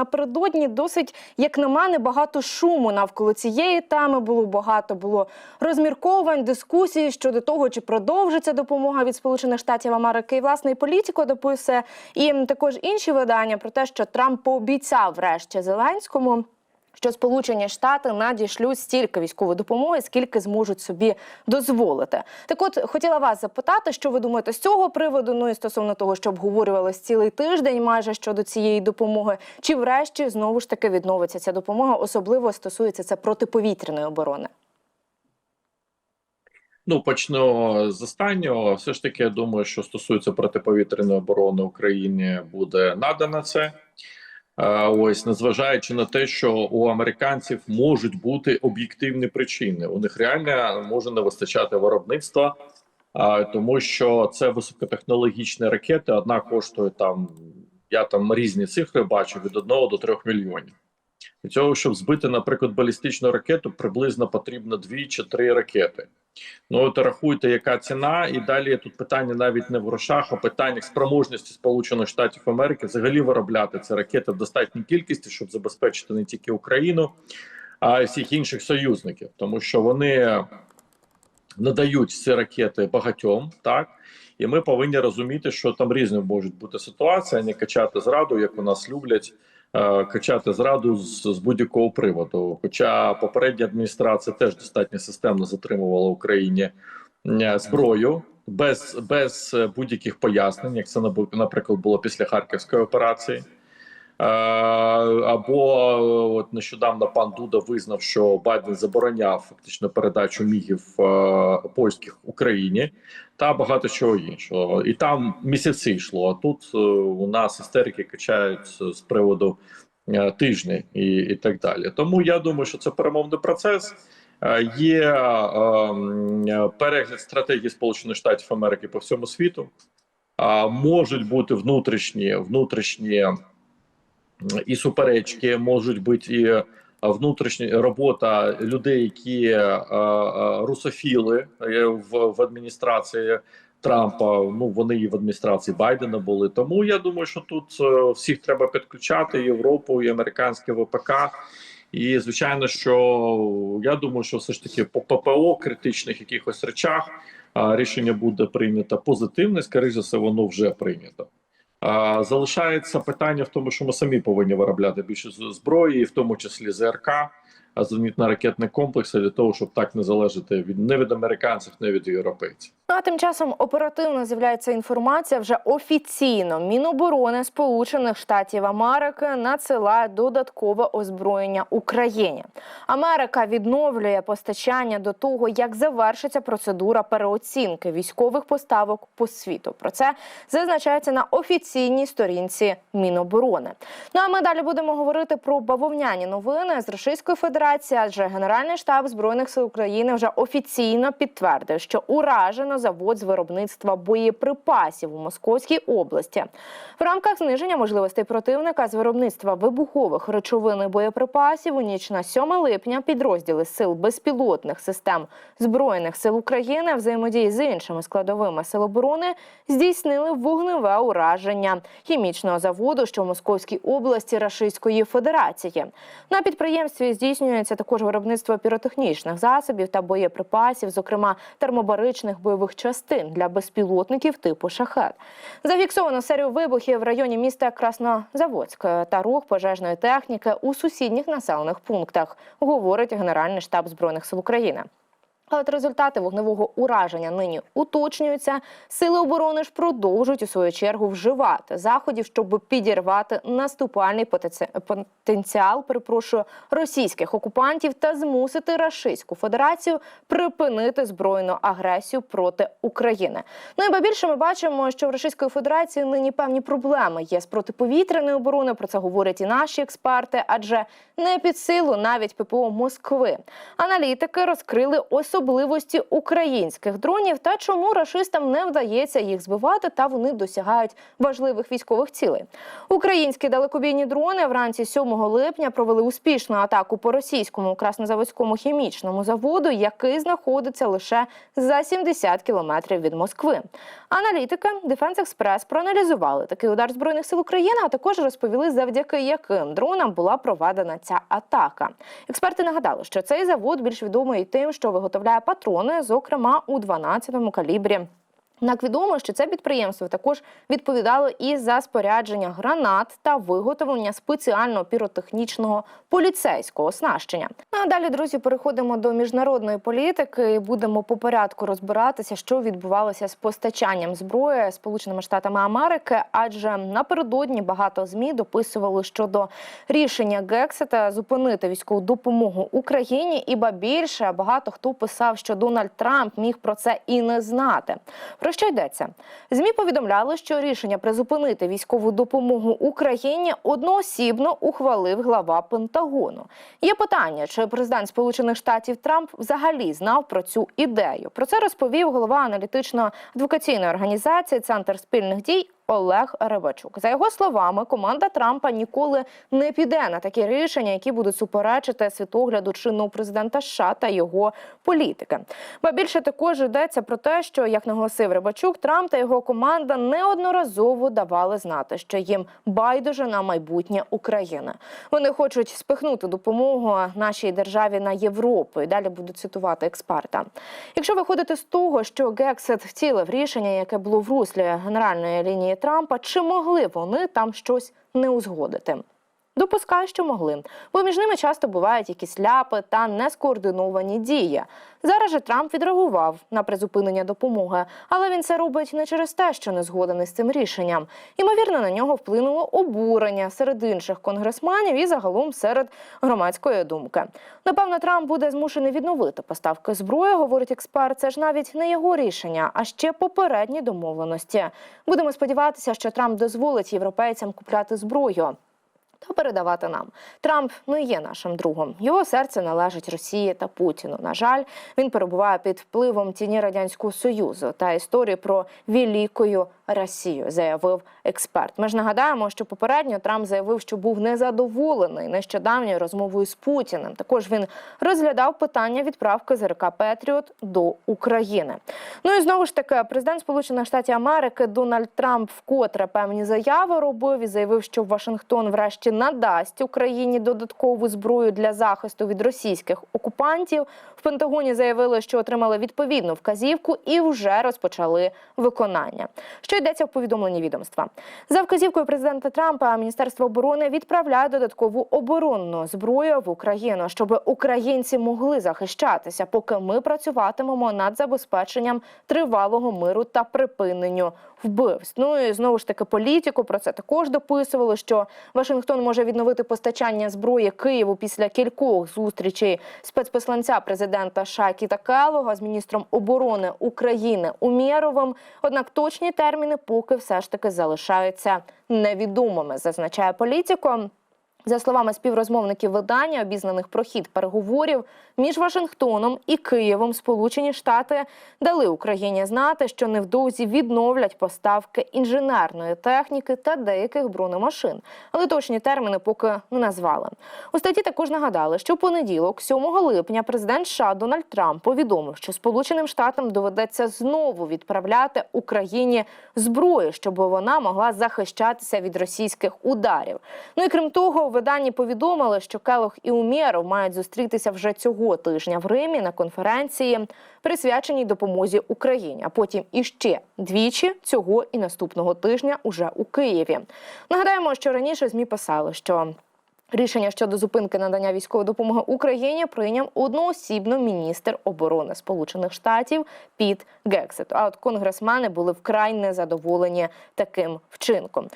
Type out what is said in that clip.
напередодні досить, як на мене, багато шуму навколо цієї теми було багато. Було розмірковань, дискусій щодо того, чи продовжиться допомога від Сполучених Штатів Америки. І власне і політико дописує, і також інші видання про те, що Трамп пообіцяв врешті Зеленському. Що Сполучені Штати надішлють стільки військової допомоги, скільки зможуть собі дозволити. Так, от хотіла вас запитати, що ви думаєте з цього приводу? Ну і стосовно того, що обговорювалось цілий тиждень, майже щодо цієї допомоги, чи врешті знову ж таки відновиться ця допомога? Особливо стосується це протиповітряної оборони. Ну, почну з останнього. Все ж таки, я думаю, що стосується протиповітряної оборони Україні, буде надано це. Е, Ось, незважаючи на те, що у американців можуть бути об'єктивні причини, у них реально може не вистачати виробництва, тому що це високотехнологічні ракети. Одна коштує там, я там різні цифри бачу від 1 до 3 мільйонів. Для цього, щоб збити, наприклад, балістичну ракету, приблизно потрібно 2 чи 3 ракети. Ну, от рахуйте, яка ціна, і далі тут питання навіть не в грошах, а питання спроможності Сполучених Штатів Америки взагалі виробляти ці ракети в достатній кількості, щоб забезпечити не тільки Україну, а й всіх інших союзників, тому що вони надають ці ракети багатьом, так і ми повинні розуміти, що там різні можуть бути ситуації, а не качати зраду, як у нас люблять. Е, Качати зраду з, з будь-якого приводу. Хоча попередня адміністрація теж достатньо системно затримувала Україні е, зброю без, без е, будь-яких пояснень, як це наприклад було після харківської операції. Е, Або е, от нещодавно пан Дуда визнав, що Байден забороняв фактично передачу мігів е, польських Україні та багато чого іншого. І там місяці йшло. А тут у нас істерики качають з приводу тижні і, і так далі. Тому я думаю, що це перемовний процес. Є е, е, перегляд стратегії Сполучених Штатів Америки по всьому світу. А, можуть бути внутрішні внутрішні і суперечки, можуть бути і е, внутрішня робота людей, які е, е, русофіли в, в адміністрації Трампа. Ну вони і в адміністрації Байдена були. Тому я думаю, що тут всіх треба підключати: Європу, і американське ВПК. І звичайно, що я думаю, що все ж таки по ППО критичних якихось речах рішення буде прийнято позитивне. Скоріше за все, воно вже прийнято. Залишається питання в тому, що ми самі повинні виробляти більше зброї, в тому числі ЗРК, а зенітно-ракетні комплекси для того, щоб так не залежати від не від американців, не від європейців. Ну а тим часом оперативно з'являється інформація вже офіційно. Міноборони Сполучених Штатів Америки надсилає додаткове озброєння Україні. Америка відновлює постачання до того, як завершиться процедура переоцінки військових поставок по світу. Про це зазначається на офіційній сторінці Міноборони. Ну а ми далі будемо говорити про бавовняні новини з Російської Федерації, адже Генеральний штаб збройних сил України вже офіційно підтвердив, що уражено завод з виробництва боєприпасів у Московській області. В рамках зниження можливостей противника з виробництва вибухових речовин і боєприпасів у ніч на 7 липня підрозділи сил безпілотних систем збройних сил України взаємодії з іншими складовими сил оборони здійснили вогневе ураження хімічного заводу, що в Московській області Рашистської Федерації. На підприємстві здійснюється також виробництво піротехнічних засобів та боєприпасів, зокрема термобаричних бойових частин для безпілотників типу шахет. Зафіксовано серію вибухів в районі міста Краснозаводськ та рух пожежної техніки у сусідніх населених пунктах, говорить Генеральний штаб збройних сил України. А от результати вогневого ураження нині уточнюються. Сили оборони ж продовжують у свою чергу вживати заходів, щоб підірвати наступальний потенціал, перепрошую, російських окупантів та змусити Рашистську Федерацію припинити збройну агресію проти України. Ну і ба більше ми бачимо, що в Російської Федерації нині певні проблеми є з протиповітряною обороною. Про це говорять і наші експерти, адже не під силу навіть ППО Москви. Аналітики розкрили особливі особливості українських дронів та чому рашистам не вдається їх збивати та вони досягають важливих військових цілей. Українські далекобійні дрони вранці 7 липня провели успішну атаку по російському краснозаводському хімічному заводу, який знаходиться лише за 70 кілометрів від Москви. Аналітики Defense Express проаналізували такий удар збройних сил України, а також розповіли, завдяки яким дронам була проведена ця атака. Експерти нагадали, що цей завод більш відомий тим, що виготовляє патрони, зокрема у 12-му калібрі. Однак відомо, що це підприємство також відповідало і за спорядження гранат та виготовлення спеціального піротехнічного поліцейського оснащення. Ну, а далі, друзі, переходимо до міжнародної політики і будемо по порядку розбиратися, що відбувалося з постачанням зброї Сполученими Штатами Америки. Адже напередодні багато змі дописували щодо рішення Гексета зупинити військову допомогу Україні, і ба більше багато хто писав, що Дональд Трамп міг про це і не знати. Про що йдеться? Змі повідомляли, що рішення призупинити військову допомогу Україні одноосібно ухвалив глава Пентагону. Є питання, чи президент Сполучених Штатів Трамп взагалі знав про цю ідею. Про це розповів голова аналітично-адвокаційної організації Центр спільних дій. Олег Рибачук за його словами, команда Трампа ніколи не піде на такі рішення, які будуть суперечити світогляду чинного президента США та його політики. Ба більше також йдеться про те, що як наголосив Рибачук, Трамп та його команда неодноразово давали знати, що їм байдуже на майбутнє України. Вони хочуть спихнути допомогу нашій державі на Європу. І далі буду цитувати експерта. Якщо виходити з того, що Гексет втілив рішення, яке було в руслі генеральної лінії Трампа, чи могли вони там щось не узгодити? Допускаю, що могли, бо між ними часто бувають якісь ляпи та нескоординовані дії. Зараз же Трамп відреагував на призупинення допомоги, але він це робить не через те, що не згоден із цим рішенням. Ймовірно, на нього вплинуло обурення серед інших конгресменів і загалом серед громадської думки. Напевно, Трамп буде змушений відновити поставки зброї, говорить експерт. Це ж навіть не його рішення, а ще попередні домовленості. Будемо сподіватися, що Трамп дозволить європейцям купляти зброю та передавати нам. Трамп не є нашим другом. Його серце належить Росії та Путіну. На жаль, він перебуває під впливом тіні радянського союзу та історії про великою Росію, заявив експерт. Ми ж нагадаємо, що попередньо Трамп заявив, що був незадоволений нещодавньою розмовою з Путіним. Також він розглядав питання відправки ЗРК Петріот до України. Ну і знову ж таки, президент Сполучених Штатів Америки Дональд Трамп вкотре певні заяви робив і заявив, що Вашингтон врешті надасть Україні додаткову зброю для захисту від російських окупантів. В Пентагоні заявили, що отримали відповідну вказівку і вже розпочали виконання. Що йдеться в повідомленні відомства? За вказівкою президента Трампа Міністерство оборони відправляє додаткову оборонну зброю в Україну, щоб українці могли захищатися, поки ми працюватимемо над забезпеченням тривалого миру та припиненню вбивств. Ну і знову ж таки політику про це також дописували, що Вашингтон може відновити постачання зброї Києву після кількох зустрічей спецпосланця президента США Кіта Келлога з міністром оборони України Умєровим. Однак точні терміни поки все ж таки залишаються невідомими, зазначає політико. За словами співрозмовників видання, обізнаних про хід переговорів між Вашингтоном і Києвом, Сполучені Штати дали Україні знати, що невдовзі відновлять поставки інженерної техніки та деяких бронемашин, але точні терміни поки не назвали. У статті також нагадали, що в понеділок, 7 липня, президент США Дональд Трамп повідомив, що Сполученим Штатам доведеться знову відправляти Україні зброю, щоб вона могла захищатися від російських ударів. Ну і крім того, виданні повідомили, що Келох і Умєров мають зустрітися вже цього тижня в Римі на конференції, присвяченій допомозі Україні. А потім іще двічі цього і наступного тижня уже у Києві. Нагадаємо, що раніше змі писали, що. Рішення щодо зупинки надання військової допомоги Україні прийняв одноосібно міністр оборони Сполучених Штатів Піт Гексет. А от конгресмени були вкрай незадоволені таким вчинком.